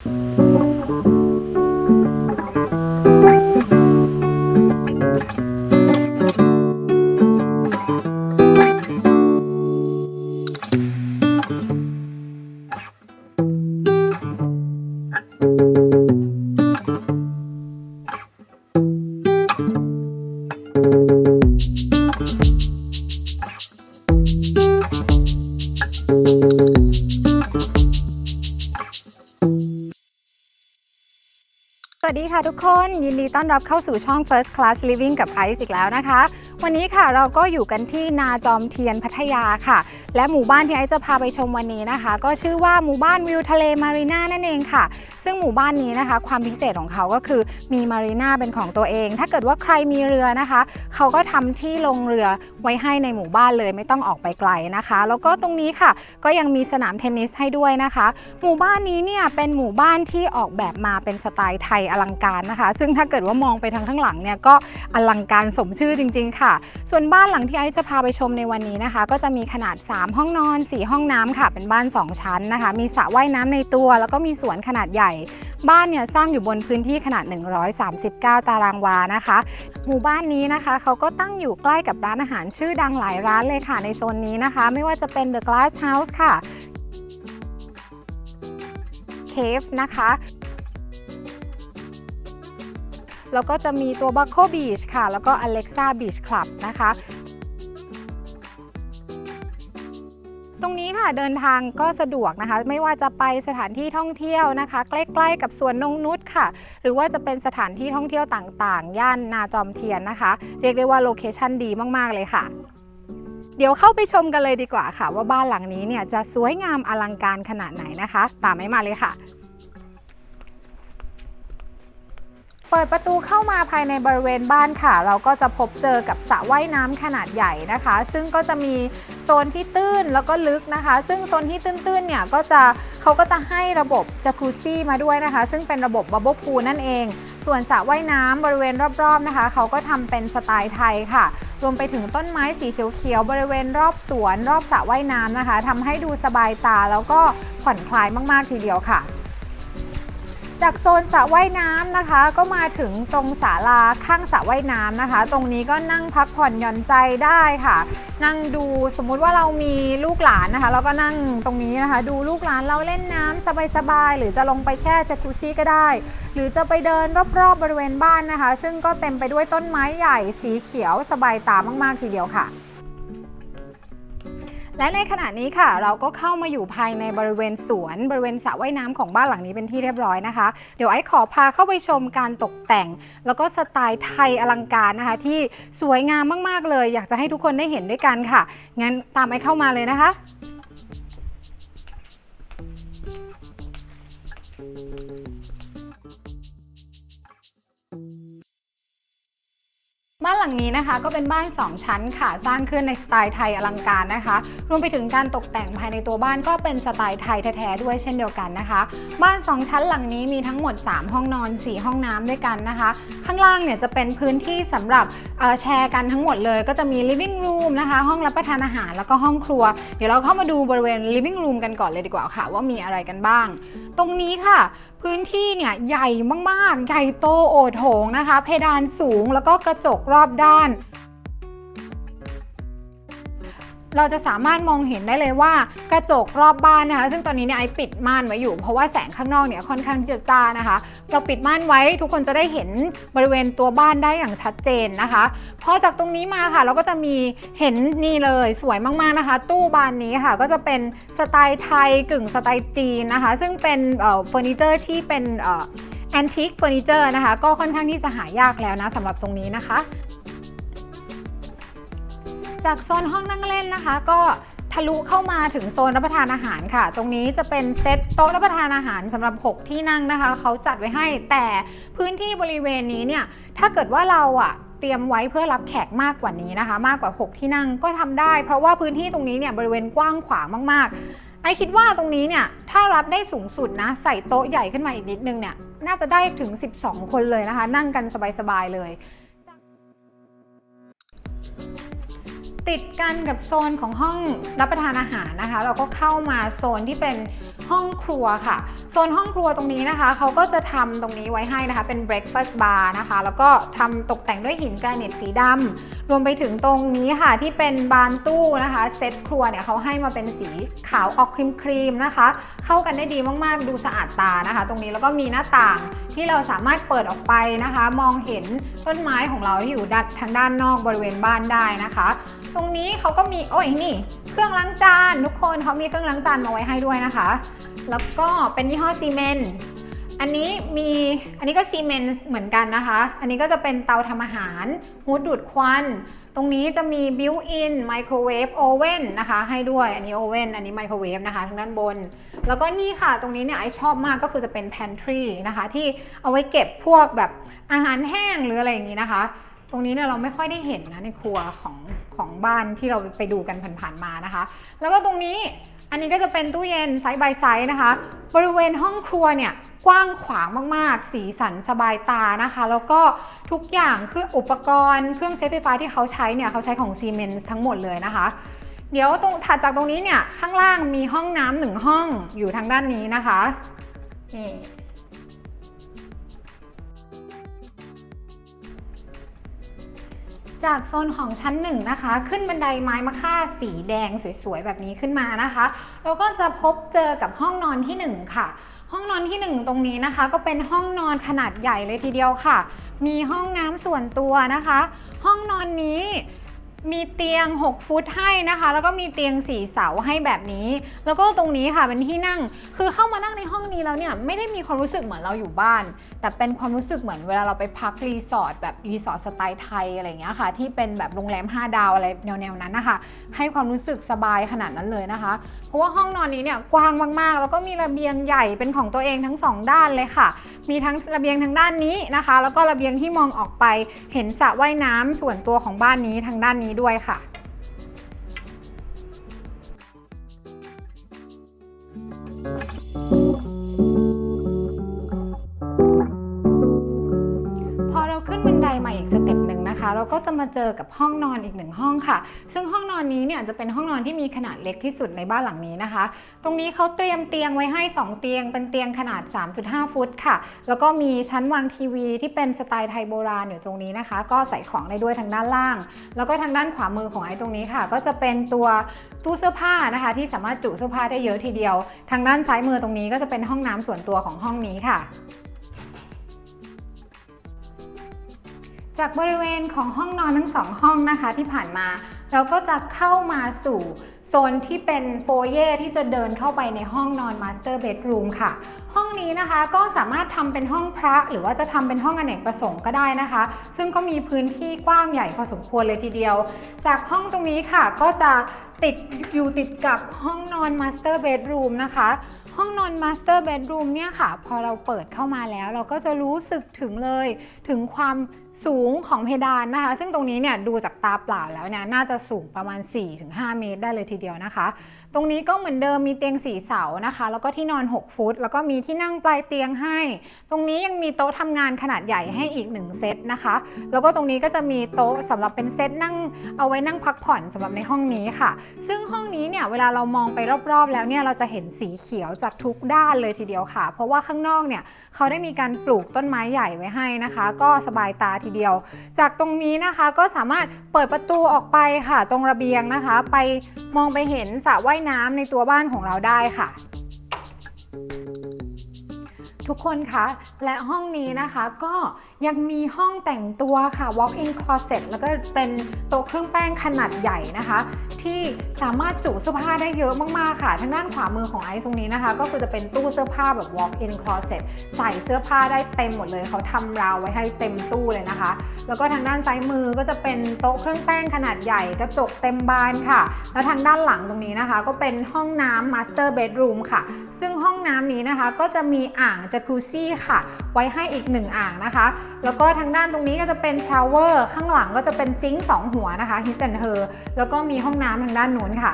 ส วัสดีค่ะทุกคน ยินดีต้อนรับเข้าสู่ช่อง First Class Living กับไอซ์อีกแล้วนะคะ วันนี้ค่ะเราก็อยู่กันที่นาจอมเทียนพัทยาค่ะและหมู่บ้านที่ไอซ์จะพาไปชมวันนี้นะคะ ก็ชื่อว่าหมู่บ้านวิวทะเลมารีนานั่นเองค่ะ ซึ่งหมู่บ้านนี้นะคะ ความพิเศษของเขาก็คือมีมารีนาเป็นของตัวเอง ถ้าเกิดว่าใครมีเรือนะคะ เขาก็ทำที่ลงเรือไว้ให้ในหมู่บ้านเลยไม่ต้องออกไปไกลนะคะ แล้วก็ตรงนี้ค่ะ ก็ยังมีสนามเทนนิสให้ด้วยนะคะ หมู่บ้านนี้เนี่ยเป็นหมู่บ้านที่ออกแบบมาเป็นสไตล์ไทยอลังการนะคะ ซึ่งถ้าเกิดว่ามองไปทางข้างหลังเนี่ยก็อลังการสมชื่อจริง ๆ ค่ะ ส่วนบ้านหลังที่ไอซ์จะพาไปชมในวันนี้นะคะ ก็จะมีขนาด3ห้องนอน 4 ห้องน้ำค่ะ เป็นบ้าน 2 ชั้นนะคะ มีสระว่ายน้ำในตัว แล้วก็มีสวนขนาดใหญ่ บ้านเนี่ยสร้างอยู่บนพื้นที่ขนาด 139 ตารางวานะคะ หมู่บ้านนี้นะคะ เขาก็ตั้งอยู่ใกล้กับร้านอาหารชื่อดังหลายร้านเลยค่ะในโซนนี้นะคะ ไม่ว่าจะเป็น The Glass House ค่ะ Cave นะคะแล้วก็จะมีตัว b u c k o Beach ค่ะ แล้วก็ Alexa Beach Club นะคะ ค่ะเดินทางก็สะดวกนะคะ ไม่ว่าจะไปสถานที่ท่องเที่ยวนะคะ ใกล้ๆ กับสวนนงนุษค่ะ หรือว่าจะเป็นสถานที่ท่องเที่ยวต่างๆ ย่านนาจอมเทียนนะคะ เรียกได้ว่าโลเคชั่นดีมากๆเลยค่ะเดี๋ยวเข้าไปชมกันเลยดีกว่าค่ะ ว่าบ้านหลังนี้เนี่ยจะสวยงามอลังการขนาดไหนนะคะ ตามไม่มาเลยค่ะ เปิดประตูเข้ามาภายในบริเวณบ้านค่ะ เราก็จะพบเจอกับสระว่ายน้ำขนาดใหญ่นะคะ ซึ่งก็จะมีโซนที่ตื้นแล้วก็ลึกนะคะ ซึ่งโซนที่ตื้นๆเนี่ยก็จะเขาก็จะให้ระบบจักรุซี่มาด้วยนะคะ ซึ่งเป็นระบบบับเบิลพูลนั่นเอง ส่วนสระว่ายน้ำบริเวณรอบๆนะคะ เขาก็ทำเป็นสไตล์ไทยค่ะ รวมไปถึงต้นไม้สีเขียวๆบริเวณรอบสวน รอบสระว่ายน้ำนะคะทำให้ดูสบายตาแล้วก็ผ่อนคลายมากๆทีเดียวค่ะ จากโซนสระว่ายน้ำนะคะ ก็มาถึงตรงศาลาข้างสระว่ายน้ำนะคะ ตรงนี้ก็นั่งพักผ่อนหย่อนใจได้ค่ะ นั่งดูสมมุติว่าเรามีลูกหลานนะคะ เราก็นั่งตรงนี้นะคะ ดูลูกหลานเราเล่นน้ำสบายๆหรือจะลงไปแช่จักรุซี่ก็ได้ หรือจะไปเดินรอบๆบริเวณบ้านนะคะ ซึ่งก็เต็มไปด้วยต้นไม้ใหญ่สีเขียวสบายตามากๆทีเดียวค่ะ และในขณะนี้ค่ะ เราก็เข้ามาอยู่ภายในบริเวณสวนบริเวณสระว่ายน้ำของบ้านหลังนี้เป็นที่เรียบร้อยนะคะ เดี๋ยวไอ้ขอพาเข้าไปชมการตกแต่ง แล้วก็สไตล์ไทยอลังการนะคะ ที่สวยงามมากๆเลย อยากจะให้ทุกคนได้เห็นด้วยกันค่ะงั้นตามไอ้เข้ามาเลยนะคะ บ้านหลังนี้นะคะก็เป็นบ้าน 2 ชั้นค่ะสร้างขึ้นในสไตล์ไทยอลังการนะคะ รวมไปถึงการตกแต่งภายในตัวบ้านก็เป็นสไตล์ไทยแท้ๆด้วยเช่นเดียวกันนะคะ บ้าน 2 ชั้นหลังนี้มีทั้งหมด 3 ห้องนอน 4 ห้องน้ำด้วยกันนะคะ ข้างล่างเนี่ยจะเป็นพื้นที่สำหรับแชร์กันทั้งหมดเลยก็จะมี living room นะคะห้องรับประทานอาหารแล้วก็ห้องครัว เดี๋ยวเราเข้ามาดูบริเวณ living room กันก่อนเลยดีกว่าค่ะ ว่ามีอะไรกันบ้าง ตรงนี้ค่ะ พื้นที่เนี่ยใหญ่มากๆ ใหญ่โตโอโถงนะคะ เพดานสูงแล้วก็กระจกรอบด้าน เราจะสามารถมองเห็นได้เลยว่ากระจกรอบบ้านนะคะ ซึ่งตอนนี้เนี่ยไอปิดม่านไว้อยู่ เพราะว่าแสงข้างนอกเนี่ยค่อนข้างที่จะจ้านะคะ เราปิดม่านไว้ทุกคนจะได้เห็นบริเวณตัวบ้านได้อย่างชัดเจนนะคะพอจากตรงนี้มาค่ะ เราก็จะมีเห็นนี่เลยสวยมากๆนะคะ ตู้บานนี้ค่ะก็จะเป็นสไตล์ไทยกึ่งสไตล์จีนนะคะ ซึ่งเป็นเฟอร์นิเจอร์ที่เป็นเแอนทิคเฟอร์นิเจอร์นะคะ ก็ค่อนข้างที่จะหายากแล้วนะสำหรับตรงนี้นะคะ จากโซนห้องนั่งเล่นนะคะ ก็ทะลุเข้ามาถึงโซนรับประทานอาหารค่ะ ตรงนี้จะเป็นเซตโต๊ะรับประทานอาหารสำหรับ 6 ที่นั่งนะคะ เขาจัดไว้ให้แต่พื้นที่บริเวณนี้เนี่ย ถ้าเกิดว่าเราอะเตรียมไว้เพื่อรับแขกมากกว่านี้นะคะ มากกว่า 6 ที่นั่งก็ทำได้ เพราะว่าพื้นที่ตรงนี้เนี่ยบริเวณกว้างขวางมากๆ ไอคิดว่าตรงนี้เนี่ยถ้ารับได้สูงสุดนะใส่โต๊ะใหญ่ขึ้นมาอีกนิดนึงเนี่ยน่าจะได้ถึง 12 คนเลยนะคะ นั่งกันสบายๆเลย ติดกันกับโซนของห้องรับประทานอาหารนะคะ เราก็เข้ามาโซนที่เป็นห้องครัวค่ะ โซนห้องครัวตรงนี้นะคะ เขาก็จะทำตรงนี้ไว้ให้นะคะ เป็น breakfast bar นะคะ แล้วก็ทำตกแต่งด้วยหินแกรนิตสีดำรวมไปถึงตรงนี้ค่ะที่เป็นบานตู้นะคะ เซตครัวเนี่ยเขาให้มาเป็นสีขาวออกครีมครีมๆนะคะ เข้ากันได้ดีมากๆ ดูสะอาดตานะคะ ตรงนี้แล้วก็มีหน้าต่างที่เราสามารถเปิดออกไปนะคะ มองเห็นต้นไม้ของเราที่อยู่ด้านทางด้านนอกบริเวณบ้านได้นะคะตรงนี้เขาก็มีโอ้ยนี่ เครื่องล้างจานทุกคนเขามีเครื่องล้างจานมาไว้ให้ด้วยนะคะ แล้วก็เป็นยี่ห้อซีเมนต์อันนี้มีอันนี้ก็ซีเมนต์เหมือนกันนะคะ อันนี้ก็จะเป็นเตาทำอาหารฮูดดูดควัน ตรงนี้จะมี built-in microwave oven นะคะ ให้ด้วยอันนี้ oven อันนี้ microwave นะคะทางด้านบน แล้วก็นี่ค่ะ ตรงนี้เนี่ยไอชอบมากก็คือจะเป็น pantry นะคะ ที่เอาไว้เก็บพวกแบบอาหารแห้งหรืออะไรอย่างนี้นะคะ ตรงนี้เนี่ยเราไม่ค่อยได้เห็นนะในครัวของของบ้านที่เราไปดูกันผ่านๆมานะคะ แล้วก็ตรงนี้อันนี้ก็จะเป็นตู้เย็นไซส์บายไซส์นะคะ บริเวณห้องครัวเนี่ยกว้างขวางมากๆ สีสันสบายตานะคะ แล้วก็ทุกอย่างคืออุปกรณ์เครื่องใช้ไฟฟ้าที่เขาใช้เนี่ยเขาใช้ของซีเมนส์ทั้งหมดเลยนะคะเดี๋ยวตรงถัดจากตรงนี้เนี่ยข้างล่างมีห้องน้ำหนึ่งห้องอยู่ทางด้านนี้นะคะนี่ จากโซนของชั้นหนึ่งนะคะ ขึ้นบันไดไม้มะค่าสีแดงสวยๆ แบบนี้ขึ้นมานะคะ เราก็จะพบเจอกับห้องนอนที่หนึ่งค่ะ ห้องนอนที่หนึ่งตรงนี้นะคะ ก็เป็นห้องนอนขนาดใหญ่เลยทีเดียวค่ะ มีห้องน้ำส่วนตัวนะคะ ห้องนอนนี้ มีเตียง 6 ฟุตให้นะคะ แล้วก็มีเตียงสี่เสาให้แบบนี้ แล้วก็ตรงนี้ค่ะเป็นที่นั่ง คือเข้ามานั่งในห้องนี้แล้วเนี่ยไม่ได้มีความรู้สึกเหมือนเราอยู่บ้าน แต่เป็นความรู้สึกเหมือนเวลาเราไปพักรีสอร์ทแบบรีสอร์ทสไตล์ไทยอะไรเงี้ยค่ะ ที่เป็นแบบโรงแรม 5 ดาวอะไรแนวๆนั้นนะคะ ให้ความรู้สึกสบายขนาดนั้นเลยนะคะ เพราะว่าห้องนอนนี้เนี่ยกว้างมากๆ แล้วก็มีระเบียงใหญ่เป็นของตัวเองทั้งสองด้านเลยค่ะ มีทั้งระเบียงทางด้านนี้นะคะ แล้วก็ระเบียงที่มองออกไปเห็นสระว่ายน้ำส่วนตัวของบ้านนี้ทางด้านนี้ด้วยค่ะ มาเจอกับห้องนอนอีกหนึ่งห้องค่ะ ซึ่งห้องนอนนี้เนี่ยจะเป็นห้องนอนที่มีขนาดเล็กที่สุดในบ้านหลังนี้นะคะ ตรงนี้เขาเตรียมเตียงไว้ให้ 2 เตียง เป็นเตียงขนาด 3.5 ฟุตค่ะ แล้วก็มีชั้นวางทีวีที่เป็นสไตล์ไทยโบราณอยู่ตรงนี้นะคะ ก็ใส่ของได้ด้วยทางด้านล่าง แล้วก็ทางด้านขวามือของไอ้ตรงนี้ค่ะ ก็จะเป็นตัวตู้เสื้อผ้านะคะ ที่สามารถจุเสื้อผ้าได้เยอะทีเดียว ทางด้านซ้ายมือตรงนี้ก็จะเป็นห้องน้ำส่วนตัวของห้องนี้ค่ะ จากบริเวณของห้องนอนทั้งสองห้องนะคะที่ผ่านมา เราก็จะเข้ามาสู่โซนที่เป็นโฟเย่ที่จะเดินเข้าไปในห้องนอนมาสเตอร์เบดรูมค่ะ ห้องนี้นะคะก็สามารถทำเป็นห้องพระ หรือว่าจะทำเป็นห้องอเนกประสงค์ก็ได้นะคะ ซึ่งก็มีพื้นที่กว้างใหญ่พอสมควรเลยทีเดียว จากห้องตรงนี้ค่ะก็จะติดอยู่ติดกับห้องนอนมาสเตอร์เบดรูมนะคะ ห้องนอนมาสเตอร์เบดรูมเนี่ยค่ะ พอเราเปิดเข้ามาแล้ว เราก็จะรู้สึกถึงเลยถึงความ สูงของเพดานนะคะ ซึ่งตรงนี้เนี่ยดูจากตาเปล่าแล้วเนี่ยน่าจะสูงประมาณ 4-5 เมตรได้เลยทีเดียวนะคะ ตรงนี้ก็เหมือนเดิมมีเตียงสีเสานะคะ แล้วก็ที่นอน 6 ฟุต แล้วก็มีที่นั่งปลายเตียงให้ ตรงนี้ยังมีโต๊ะทำงานขนาดใหญ่ให้อีก 1 เซตนะคะ แล้วก็ตรงนี้ก็จะมีโต๊ะสำหรับเป็นเซตนั่งเอาไว้นั่งพักผ่อนสำหรับในห้องนี้ค่ะ ซึ่งห้องนี้เนี่ยเวลาเรามองไปรอบๆ แล้วเนี่ยเราจะเห็นสีเขียวจากทุกด้านเลยทีเดียวค่ะ เพราะว่าข้างนอกเนี่ยเขาได้มีการปลูกต้นไม้ใหญ่ไว้ให้นะคะ ก็สบายตาทีเดียว จากตรงนี้นะคะก็สามารถเปิดประตูออกไปค่ะ ตรงระเบียงนะคะ ไปมองไปเห็นสระว่ายน้ำในตัวบ้านของเราได้ค่ะทุกคนคะ และห้องนี้นะคะก็ ยังมีห้องแต่งตัวค่ะ walk-in closet แล้วก็เป็นโต๊ะเครื่องแป้งขนาดใหญ่นะคะ ที่สามารถจุเสื้อผ้าได้เยอะมากๆค่ะ ทางด้านขวามือของไอซ์ตรงนี้นะคะ ก็คือจะเป็นตู้เสื้อผ้าแบบ walk-in closet ใส่เสื้อผ้าได้เต็มหมดเลย เขาทำราวไว้ให้เต็มตู้เลยนะคะ แล้วก็ทางด้านซ้ายมือก็จะเป็นโต๊ะเครื่องแป้งขนาดใหญ่กระจกเต็มบานค่ะ แล้วทางด้านหลังตรงนี้นะคะ ก็เป็นห้องน้ำ master bedroom ค่ะ ซึ่งห้องน้ำนี้นะคะก็จะมีอ่างจาก c ซี่ค่ะ ไว้ให้อีกหนึ่งอ่างนะคะแล้วก็ทางด้านตรงนี้ก็จะเป็นชาวเวอร์ข้างหลังก็จะเป็นซิงค์สองหัวนะคะ his and her แล้วก็มีห้องน้ำทางด้านนู้นค่ะ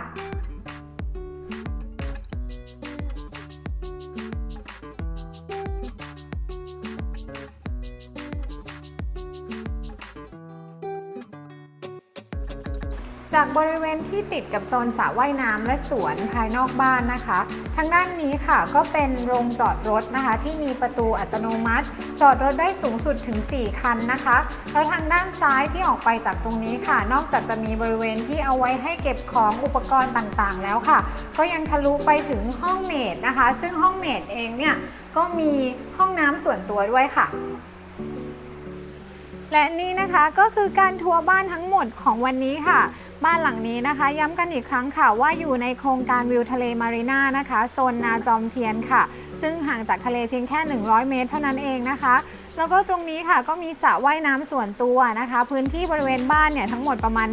ที่ติดกับโซนสระว่ายน้ำและสวนภายนอกบ้านนะคะ ทางด้านนี้ค่ะก็เป็นโรงจอดรถนะคะ ที่มีประตูอัตโนมัติ จอดรถได้สูงสุดถึง 4 คันนะคะ แล้วทางด้านซ้ายที่ออกไปจากตรงนี้ค่ะ นอกจากจะมีบริเวณที่เอาไว้ให้เก็บของอุปกรณ์ต่างๆ แล้วค่ะ ก็ยังทะลุไปถึงห้องเมดนะคะ ซึ่งห้องเมดเองเนี่ยก็มีห้องน้ำส่วนตัวด้วยค่ะ และนี่นะคะก็คือการทัวร์บ้านทั้งหมดของวันนี้ค่ะ บ้านหลังนี้นะคะ ย้ำกันอีกครั้งค่ะว่าอยู่ในโครงการวิวทะเลมารีน่านะคะโซนนาจอมเทียนค่ะ ซึ่งห่างจากทะเลเพียงแค่ 100 เมตร เท่านั้นเองนะคะ แล้วก็ตรงนี้ค่ะก็มีสระว่ายน้ำส่วนตัวนะคะ พื้นที่บริเวณบ้านเนี่ยทั้งหมดประมาณ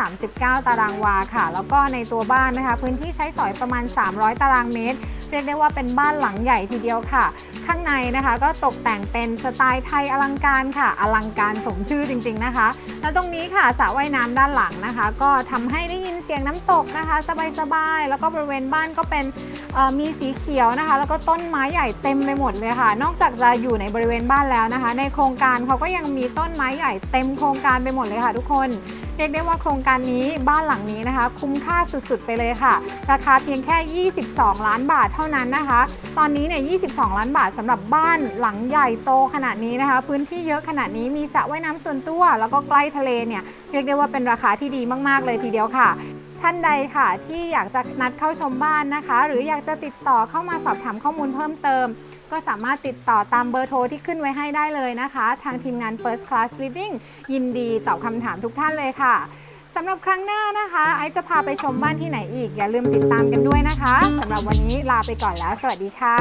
139 ตารางวาค่ะ แล้วก็ในตัวบ้านนะคะ พื้นที่ใช้สอยประมาณ 300 ตารางเมตร เรียกได้ว่าเป็นบ้านหลังใหญ่ทีเดียวค่ะ ข้างในนะคะก็ตกแต่งเป็นสไตล์ไทยอลังการค่ะ อลังการสมชื่อจริง ๆนะคะ แล้วตรงนี้ค่ะสระว่ายน้ำด้านหลังนะคะ ก็ทำให้ได้ยินเสียงน้ำตกนะคะ สบายๆแล้วก็บริเวณบ้านก็เป็นมีสีเขียวนะคะ แล้วก็ต้นไม้ใหญ่เต็มไปหมดเลยค่ะ นอกจากจะอยู่ในบริเวณบ้านแล้วนะคะ ในโครงการเขาก็ยังมีต้นไม้ใหญ่เต็มโครงการไปหมดเลยค่ะทุกคนเรียกได้ว่าโครงการนี้บ้านหลังนี้นะคะ คุ้มค่าสุดๆไปเลยค่ะ ราคาเพียงแค่ 22 ล้านบาทเท่านั้นนะคะ ตอนนี้เนี่ย 22 ล้านบาทสำหรับบ้านหลังใหญ่โตขนาดนี้นะคะ พื้นที่เยอะขนาดนี้มีสระว่ายน้ำส่วนตัว แล้วก็ใกล้ทะเลเนี่ยเรียกได้ว่าเป็นราคาที่ดีมากๆเลยทีเดียวค่ะท่านใดค่ะที่อยากจะนัดเข้าชมบ้านนะคะ หรืออยากจะติดต่อเข้ามาสอบถามข้อมูลเพิ่มเติม ก็สามารถติดต่อตามเบอร์โทรที่ขึ้นไว้ให้ได้เลยนะคะ ทางทีมงาน First Class Living ยินดีตอบคำถามทุกท่านเลยค่ะสำหรับครั้งหน้านะคะ ไอซ์จะพาไปชมบ้านที่ไหนอีก อย่าลืมติดตามกันด้วยนะคะสำหรับวันนี้ลาไปก่อนแล้ว สวัสดีค่ะ